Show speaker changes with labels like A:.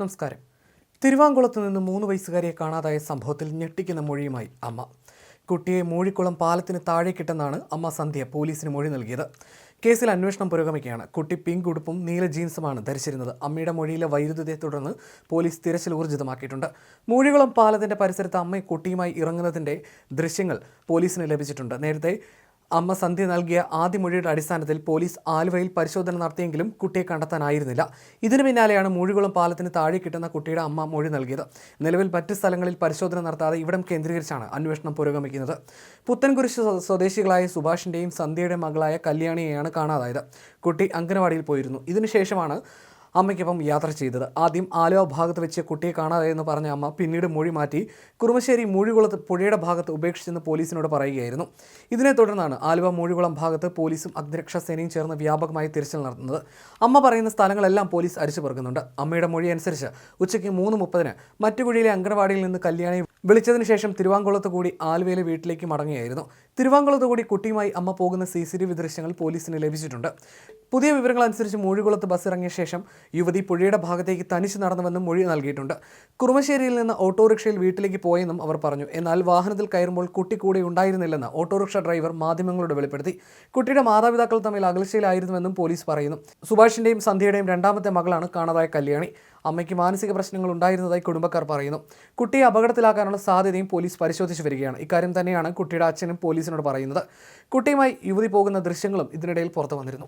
A: നമസ്കാരം. തിരുവാങ്കുളത്ത് നിന്ന് മൂന്ന് വയസ്സുകാരിയെ കാണാതായ സംഭവത്തിൽ ഞെട്ടിക്കുന്ന മൊഴിയുമായി അമ്മ. കുട്ടിയെ മൂഴിക്കുളം പാലത്തിന് താഴെ താഴേക്കിട്ടെന്നാണ് അമ്മ സന്ധ്യ പോലീസിന് മൊഴി നൽകിയത്. കേസിൽ അന്വേഷണം പുരോഗമിക്കുകയാണ്. കുട്ടി പിങ്ക് ഉടുപ്പും നീല ജീൻസുമാണ് ധരിച്ചിരുന്നത്. അമ്മയുടെ മൊഴിയിലെ വൈരുദ്ധ്യത്തെ തുടർന്ന് പോലീസ് തിരച്ചിൽ ഊർജിതമാക്കിയിട്ടുണ്ട്. മൂഴികുളം പാലത്തിന്റെ പരിസരത്ത് അമ്മ കുട്ടിയുമായി ഇറങ്ങുന്നതിന്റെ ദൃശ്യങ്ങൾ പോലീസിന് ലഭിച്ചിട്ടുണ്ട്. നേരത്തെ അമ്മ സന്ധ്യ നൽകിയ ആദ്യ മൊഴിയുടെ അടിസ്ഥാനത്തിൽ പോലീസ് ആലുവയിൽ പരിശോധന നടത്തിയെങ്കിലും കുട്ടിയെ കണ്ടെത്താനായിരുന്നില്ല. ഇതിനു പിന്നാലെയാണ് മൂഴികുളം പാലത്തിന് താഴെ കിട്ടുന്ന കുട്ടിയുടെ അമ്മ മൊഴി നൽകിയത്. നിലവിൽ മറ്റ് സ്ഥലങ്ങളിൽ പരിശോധന നടത്താതെ ഇവിടം കേന്ദ്രീകരിച്ചാണ് അന്വേഷണം പുരോഗമിക്കുന്നത്. പുത്തൻകുരിശ് സ്വദേശികളായ സുഭാഷിന്റെയും സന്ധ്യയുടെ മകളായ കല്യാണിയെയാണ് കാണാതായത്. കുട്ടി അംഗനവാടിയിൽ പോയിരുന്നു. ഇതിനുശേഷമാണ് അമ്മയ്ക്കൊപ്പം യാത്ര ചെയ്തത്. ആദ്യം ആലുവ ഭാഗത്ത് വെച്ച് കുട്ടിയെ കാണാതെയെന്ന് പറഞ്ഞ അമ്മ പിന്നീട് മൊഴി മാറ്റി കുറുമശ്ശേരി മൂഴികുളത്ത് പുഴയുടെ ഭാഗത്ത് ഉപേക്ഷിച്ചെന്ന് പോലീസിനോട് പറയുകയായിരുന്നു. ഇതിനെ തുടർന്നാണ് ആലുവ മൂഴികുളം ഭാഗത്ത് പോലീസും അഗ്നിരക്ഷാ സേനയും ചേർന്ന് വ്യാപകമായി തിരച്ചിൽ നടത്തുന്നത് അമ്മ പറയുന്ന സ്ഥലങ്ങളെല്ലാം പോലീസ് അരിച്ചു പെറുക്കുന്നുണ്ട് അമ്മയുടെ മൊഴി അനുസരിച്ച് ഉച്ചയ്ക്ക് മൂന്ന് മുപ്പതിന് മറ്റുകുഴിയിലെ അങ്കണവാടിയിൽ നിന്ന് കല്യാണി വിളിച്ചതിന് ശേഷം തിരുവാങ്കുളത്ത് കൂടി ആലുവയിലെ വീട്ടിലേക്ക് മടങ്ങുകയായിരുന്നു തിരുവാങ്കുളത്ത് കൂടി കുട്ടിയുമായി അമ്മ പോകുന്ന സി സി ടി വി ദൃശ്യങ്ങൾ പോലീസിന് ലഭിച്ചിട്ടുണ്ട്. പുതിയ വിവരങ്ങൾ അനുസരിച്ച് മൂഴികുളത്ത് ബസ് ഇറങ്ങിയ ശേഷം യുവതി പുഴയുടെ ഭാഗത്തേക്ക് തനിച്ച് നടന്നുവെന്നും മൊഴി നൽകിയിട്ടുണ്ട്. കുറുമശ്ശേരിയിൽ നിന്ന് ഓട്ടോറിക്ഷയിൽ വീട്ടിലേക്ക് പോയെന്നും അവർ പറഞ്ഞു. എന്നാൽ വാഹനത്തിൽ കയറുമ്പോൾ കുട്ടി കൂടെ ഉണ്ടായിരുന്നില്ലെന്ന് ഓട്ടോറിക്ഷ ഡ്രൈവർ മാധ്യമങ്ങളോട് വെളിപ്പെടുത്തി. കുട്ടിയുടെ മാതാപിതാക്കൾ തമ്മിൽ അകൽച്ചയിലായിരുന്നുവെന്നും പോലീസ് പറയുന്നു. സുഭാഷിന്റെയും സന്ധ്യയുടെയും രണ്ടാമത്തെ മകളാണ് കാണാതായ കല്യാണി. അമ്മയ്ക്ക് മാനസിക പ്രശ്നങ്ങൾ ഉണ്ടായിരുന്നതായി കുടുംബക്കാർ പറയുന്നു. കുട്ടിയെ അപകടത്തിലാക്കാനുള്ള സാധ്യതയും പോലീസ് പരിശോധിച്ചു വരികയാണ്. ഇക്കാര്യം തന്നെയാണ് കുട്ടിയുടെ അച്ഛനും പോലീസിനോട് പറയുന്നത്. കുട്ടിയുമായി യുവതി പോകുന്ന ദൃശ്യങ്ങളും ഇതിനിടയിൽ പുറത്തു വന്നിരുന്നു.